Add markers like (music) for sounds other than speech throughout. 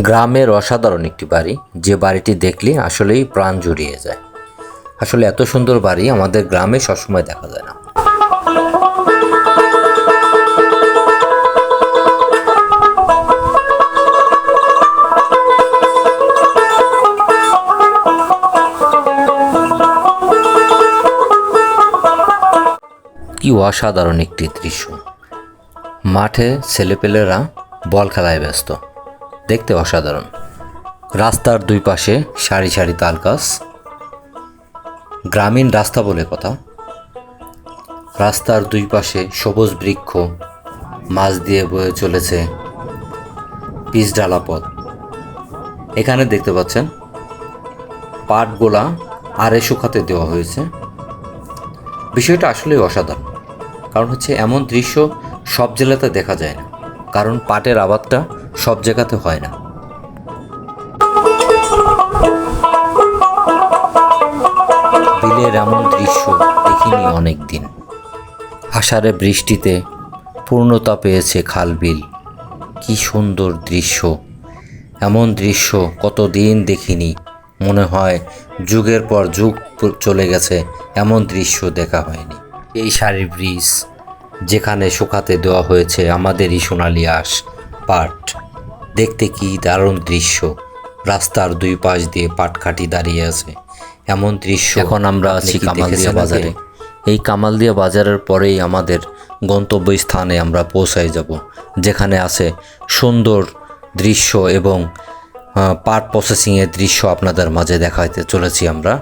গ্রামের অসাধারণ একটি বাড়ি। যে বাড়িটি দেখলে আসলেই প্রাণ জুড়িয়ে যায়। আসলে এত সুন্দর বাড়ি আমাদের গ্রামে সবসময় দেখা যায় না। কি অসাধারণ একটি দৃশ্য। মাঠে ছেলেপেলেরা বল খেলায় ব্যস্ত। দেখতে অসাধারণ। রাস্তার দুই পাশে সারি সারি তাল গাছ। গ্রামীণ রাস্তা বলে কথা। রাস্তার দুই পাশে সবুজ বৃক্ষ, মাছ দিয়ে বয়ে চলেছে পিচ ডালা পথ। এখানে দেখতে পাচ্ছেন, পাটগোলা আরে শুকাতে দেওয়া হয়েছে। বিষয়টা আসলেই অসাধারণ, কারণ হচ্ছে এমন দৃশ্য সব জেলাতে দেখা যায় না, কারণ পাটের আবাদটা সব জায়গাতে হয় না। বিলের এমন দৃশ্য দেখিনি অনেক দিন আষাঢ়ে বৃষ্টিতে পূর্ণতা পেয়েছে খাল বিল কি সুন্দর দৃশ্য। এমন দৃশ্য কতদিন দেখিনি। মনে হয় যুগের পর যুগ চলে গেছে, এমন দৃশ্য দেখা হয়নি। এই শাড়ির ব্রিজ যেখানে শুকাতে দেওয়া হয়েছে আমাদেরই সোনালি আঁশ, পাট। দেখতে কি দারুণ দৃশ্য। রাস্তার দুই পাশ দিয়ে পাটকাঠি দাঁড়িয়ে আছে। এমন দৃশ্য এখন আমরা আছি কামালদিয়া বাজারে। এই কামালদিয়া বাজারের পরেই আমাদের গন্তব্যস্থানে আমরা পৌঁছায় যাব যেখানে আছে সুন্দর দৃশ্য এবং পাট প্রসেসিংয়ের দৃশ্য আপনাদের মাঝে দেখাইতে চলেছি আমরা।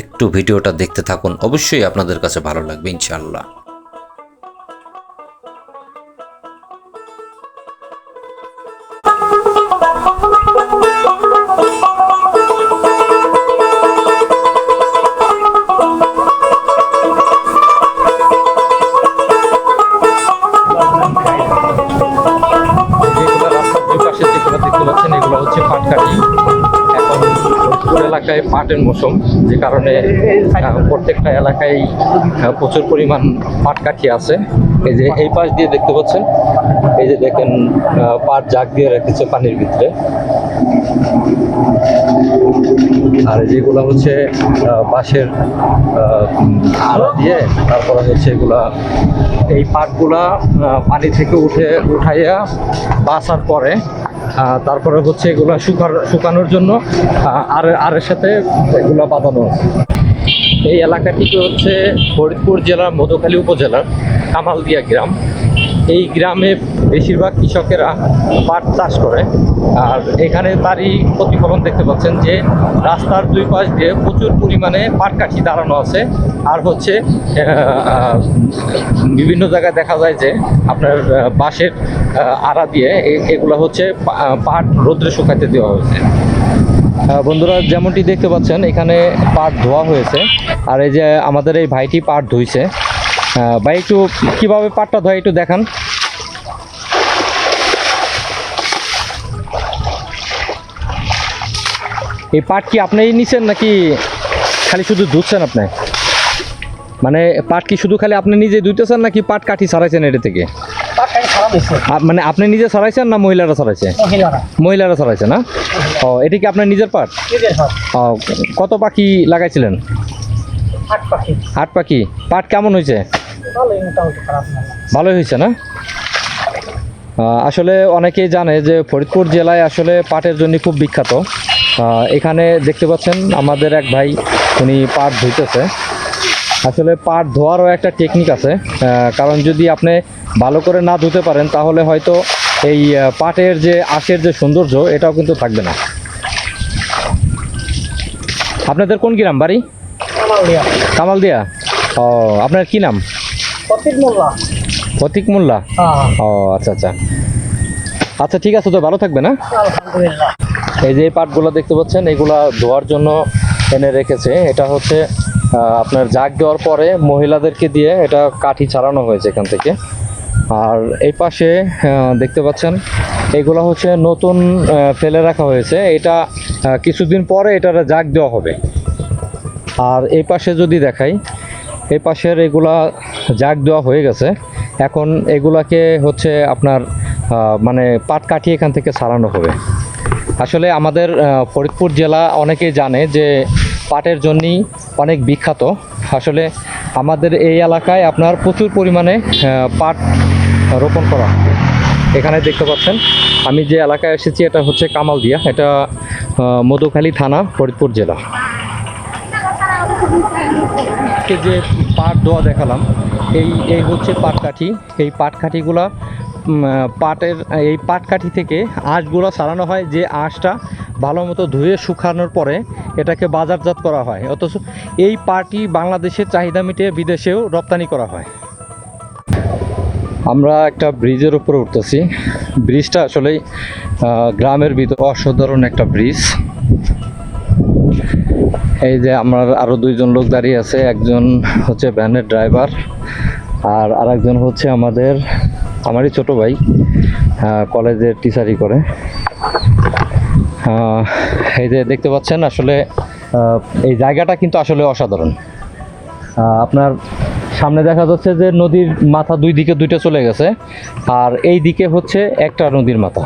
একটু ভিডিওটা দেখতে থাকুন অবশ্যই আপনাদের কাছে ভালো লাগবে ইনশাআল্লাহ। হচ্ছে এখন ফরিদপুর এলাকায় পাটের মৌসুম, যে কারণে প্রত্যেকটা এলাকায় প্রচুর পরিমাণ পাটকাঠি আছে। এই যে এই পাশ দিয়ে দেখতে পাচ্ছেন, এই যে দেখেন পাট জাগ দিয়ে রেখেছে পানির ভিতরে। আর যেগুলো হচ্ছে বাঁশের আড়া দিয়ে, তারপরে হচ্ছে এগুলা, এই পাটগুলা পানি থেকে উঠে, উঠাইয়া বাছার পরে তারপরে হচ্ছে এগুলো শুকার শুকানোর জন্য আর আরের সাথে এগুলো বাঁধানো এই এলাকাটিকে হচ্ছে ফরিদপুর জেলার মধুখালী উপজেলার কামালদিয়া গ্রাম। এই গ্রামে বেশিরভাগ কৃষকেরা পাট চাষ করে। আর এখানে তারই প্রতিফলন দেখতে পাচ্ছেন যে রাস্তার দুই পাশ দিয়ে প্রচুর পরিমাণে পাট কাঠি দাঁড়ানো আছে। আর হচ্ছে বিভিন্ন জায়গায় দেখা যায় যে আপনার বাঁশের আড়া দিয়ে এগুলো হচ্ছে পাট রোদ্রে শুকাইতে দেওয়া হয়েছে। বন্ধুরা, যেমনটি দেখতে পাচ্ছেন, এখানে পাট ধোয়া হয়েছে। আর এই যে আমাদের এই ভাইটি পাট ধুইছে ভাই একটু কীভাবে পাটটা ধোয় একটু দেখান। এই পাট কি আপনিই নিছেন নাকি খালি শুধু ধুচ্ছেন আপনি? মানে পাট কি শুধু খালি আপনি নিজে ধুইতেছেন নাকি পাট কাঠি ছাড়াইছেন এটা থেকে? মানে আপনি নিজে ছাড়াইছেন না মহিলারা ছাড়াইছে? মহিলারা। ছাড়াইছে না? ও এটা কি আপনার নিজের পাট। ও, কত পাখি লাগাইছিলেন? আট পাখি। আট পাখি। পাট কেমন হয়েছে? ভালোই হয়েছে না? আসলে অনেকেই জানে যে ফরিদপুর জেলায় আসলে পাটের জন্য খুব বিখ্যাত। এখানে দেখতে পাচ্ছেন আমাদের এক ভাই উনি পাট ধুইতেছে। আসলে পাট ধোয়ারও একটা টেকনিক আছে। কারণ যদি আপনি ভালো করে না ধুতে পারেন তাহলে হয়তো এই পাটের যে আশের যে সৌন্দর্য এটাও কিন্তু থাকবে না। আপনাদের কোন গ্রাম বাড়ি? কামাল দিয়া কামাল দিয়া ও আপনার কি নাম? প্রতীক মোল্লা। প্রতীক মোল্লা? হ্যাঁ। ও আচ্ছা আচ্ছা। আচ্ছা ঠিক আছে তো ভালো থাকবে না আলহামদুলিল্লাহ। এই যে পাটগুলো দেখতে পাচ্ছেন এগুলা ধোয়ার জন্য এনে রেখেছে। এটা হচ্ছে আপনার জাগ দেওয়ার পরে মহিলাদেরকে দিয়ে এটা কাঠি ছাড়ানো হয়েছে এখান থেকে। আর এই পাশে দেখতে পাচ্ছেন এগুলো হচ্ছে নতুন ফেলে রাখা হয়েছে। এটা কিছুদিন পরে এটার জাগ দেওয়া হবে। আর এই পাশে যদি দেখাই, এই পাশের এগুলা জাগ দেওয়া হয়ে গেছে। এখন এগুলাকে হচ্ছে আপনার মানে পাট কাটিয়ে এখান থেকে সারানো হবে। আসলে আমাদের ফরিদপুর জেলা অনেকেই জানে যে পাটের জন্যই অনেক বিখ্যাত। আসলে আমাদের এই এলাকায় আপনার প্রচুর পরিমাণে পাট রোপণ করা এখানে দেখতে পাচ্ছেন, আমি যে এলাকায় এসেছি এটা হচ্ছে কামালদিয়া। এটা মধুখালী থানা, ফরিদপুর জেলা। আজকে যে পাট দোয়া দেখালাম, এই এই হচ্ছে পাটকাঠি এই পাটকাঠিগুলা পাটের, এই পাটকাঠি থেকে আঁশগুলো সারানো হয় যে আঁশটা ভালো মতো ধুয়ে শুকানোর পরে এটাকে বাজারজাত করা হয়। অথচ এই পাটই বাংলাদেশের চাহিদা মিটিয়ে বিদেশেও রপ্তানি করা হয়। আমরা একটা ব্রিজের উপরে উঠতেছি। ব্রিজটা আসলেই গ্রামের ভিতর অসাধারণ একটা ব্রিজ। এই যে আমার আরও দুইজন লোক দাঁড়িয়ে আছে, একজন হচ্ছে ভ্যানের ড্রাইভার আর আরেকজন হচ্ছে আমাদের, আমারই ছোট ভাই কলেজের টিচারি করে। এই যে দেখতে পাচ্ছেন আসলে এই জায়গাটা কিন্তু আসলে অসাধারণ। আপনার সামনে দেখা যাচ্ছে যে নদীর মাথা দুই দিকে দুইটা চলে গেছে, আর এই দিকে হচ্ছে একটা নদীর মাথা।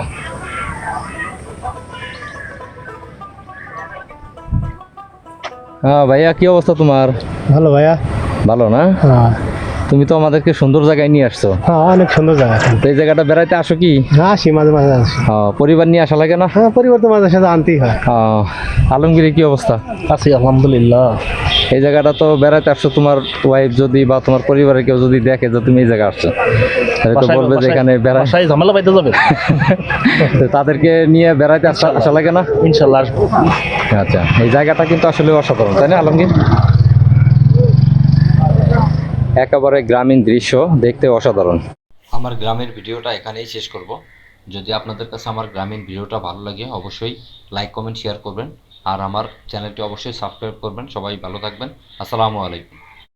হ্যাঁ ভাইয়া কি অবস্থা তোমার? ভালো ভাইয়া। ভালো না? হ্যাঁ। তুমি তো আমাদেরকে সুন্দর জায়গায় নিয়ে আসছো। হ্যাঁ অনেক সুন্দর জায়গা। তো এই জায়গাটা বেড়াইতে আসো কি? হ্যাঁ আসি মাঝে মাঝে আসি। পরিবার নিয়ে আসা লাগে না? হ্যাঁ পরিবার তো মাঝে সাথে আনতেই হয়। আলমগীরের কি অবস্থা? আছি আলহামদুলিল্লাহ। এই জায়গাটা তো বেড়াইতে আসছো তোমার ওয়াইফ যদি বা তোমার পরিবারের কেউ যদি দেখে যে তুমি এই জায়গায় আসছো তাহলে তো বলবে যে এখানে বাসায় ঝামেলা পাইতে যাবে। (laughs) তাদেরকে নিয়ে বেড়াইতে আসা আসা লাগে না? ইনশাল্লাহ আসব। আচ্ছা এই জায়গাটা কিন্তু আসলে অসাধারণ তাই না আলমগীর? একেবারে গ্রামীণ দৃশ্য দেখতে অসাধারণ। আমার গ্রামের ভিডিওটা এখানেই শেষ করব। যদি আপনাদের কাছে আমার গ্রামীণ ভিডিওটা ভালো লাগে, অবশ্যই লাইক, কমেন্ট শেয়ার করবেন। আর আমার চ্যানেলটি অবশ্যই সাবস্ক্রাইব করবেন। সবাই ভালো থাকবেন। আসসালামু আলাইকুম।